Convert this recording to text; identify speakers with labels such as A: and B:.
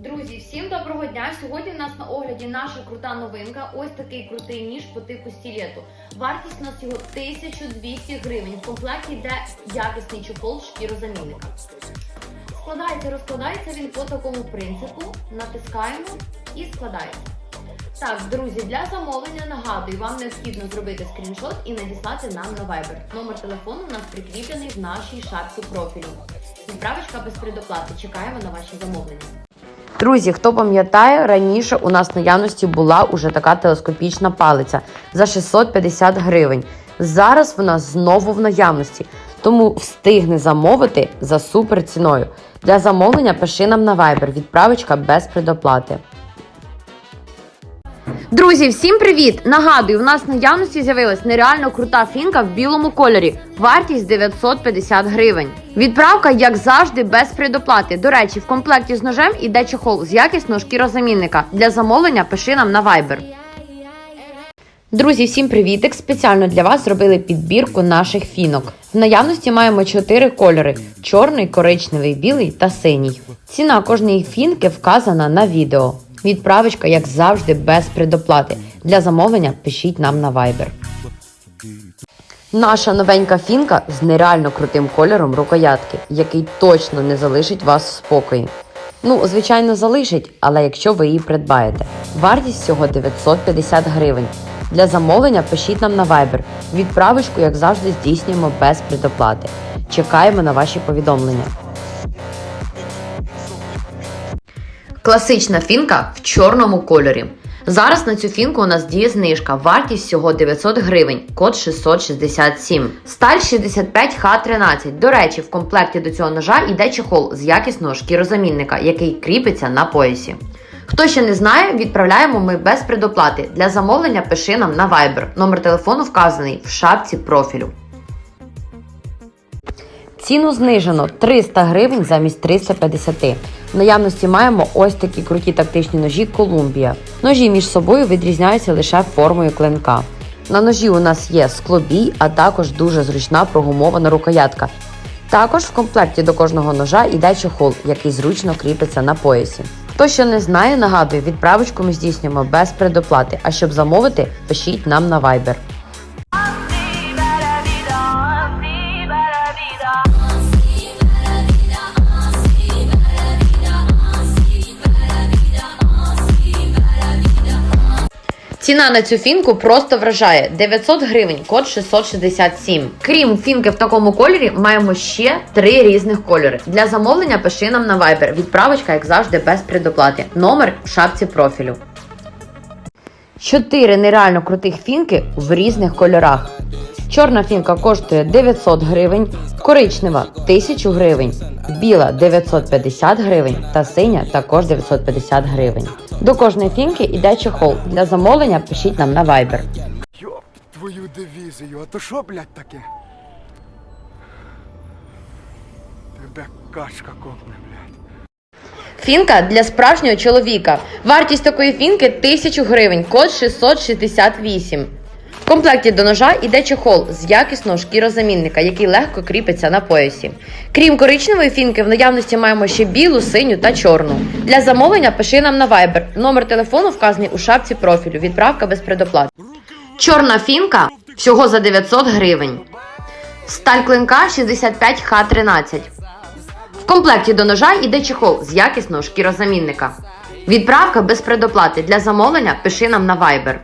A: Друзі, всім доброго дня! Сьогодні в нас на огляді наша крута новинка. Ось такий крутий ніж по типу стілету. Вартість у нас його 1200 гривень. В комплекті йде якісний чохол шкірозамінника. Складається, розкладається він по такому принципу. Натискаємо і складається. Так, друзі, для замовлення нагадую, вам необхідно зробити скріншот і надіслати нам на Viber. Номер телефону у нас прикріплений в нашій шапці профілю. Відправочка без предоплати. Чекаємо на ваші замовлення.
B: Друзі, хто пам'ятає, раніше у нас в наявності була уже така телескопічна палиця за 650 гривень. Зараз вона знову в наявності, тому встигне замовити за супер ціною. Для замовлення пиши нам на Viber, відправочка без предоплати. Друзі, всім привіт! Нагадую, в нас в наявності з'явилась нереально крута фінка в білому кольорі. Вартість 950 гривень. Відправка, як завжди, без предоплати. До речі, в комплекті з ножем іде чохол з якісного шкірозамінника. Для замовлення пиши нам на Viber. Друзі, всім привітик! Спеціально для вас зробили підбірку наших фінок. В наявності маємо 4 кольори: чорний, коричневий, білий та синій. Ціна кожної фінки вказана на відео. Відправочка, як завжди, без предоплати. Для замовлення пишіть нам на Viber. Наша новенька фінка з нереально крутим кольором рукоятки, який точно не залишить вас в спокої. Ну, звичайно, залишить, але якщо ви її придбаєте. Вартість всього 950 гривень. Для замовлення пишіть нам на Viber. Відправочку, як завжди, здійснюємо без предоплати. Чекаємо на ваші повідомлення. Класична фінка в чорному кольорі. Зараз на цю фінку у нас діє знижка. Вартість всього 900 гривень, код 667. Сталь 65Х13. До речі, в комплекті до цього ножа йде чехол з якісного шкірозамінника, який кріпиться на поясі. Хто ще не знає, відправляємо ми без предоплати. Для замовлення пиши нам на Viber. Номер телефону вказаний в шапці профілю. Ціну знижено 300 гривень замість 350. В наявності маємо ось такі круті тактичні ножі Колумбія. Ножі між собою відрізняються лише формою клинка. На ножі у нас є склобій, а також дуже зручна прогумована рукоятка. Також в комплекті до кожного ножа йде чохол, який зручно кріпиться на поясі. Хто ще не знає, нагадую, відправочку ми здійснюємо без предоплати. А щоб замовити, пишіть нам на Viber. Ціна на цю фінку просто вражає 900 гривень, код 667. Крім фінки в такому кольорі, маємо ще три різних кольори. Для замовлення пиши нам на Viber. Відправочка, як завжди, без предоплати. Номер в шапці профілю. Чотири нереально крутих фінки в різних кольорах. Чорна фінка коштує 900 гривень, коричнева 1000 гривень, біла 950 гривень та синя також 950 гривень. До кожної фінки йде чехол. Для замовлення пишіть нам на Viber.
C: Йоп, твою дивізію, а то що, блядь, таке? Тебе качка копне, блядь.
B: Фінка для справжнього чоловіка. Вартість такої фінки 1000 гривень, код 668. Комплекті до ножа йде чохол з якісного шкірозамінника, який легко кріпиться на поясі. Крім коричневої фінки, в наявності маємо ще білу, синю та чорну. Для замовлення пиши нам на Viber. Номер телефону вказаний у шапці профілю. Відправка без предоплати. Чорна фінка всього за 900 гривень. Сталь клинка 65Х13. В комплекті до ножа йде чехол з якісного шкірозамінника. Відправка без предоплати. Для замовлення пиши нам на Viber.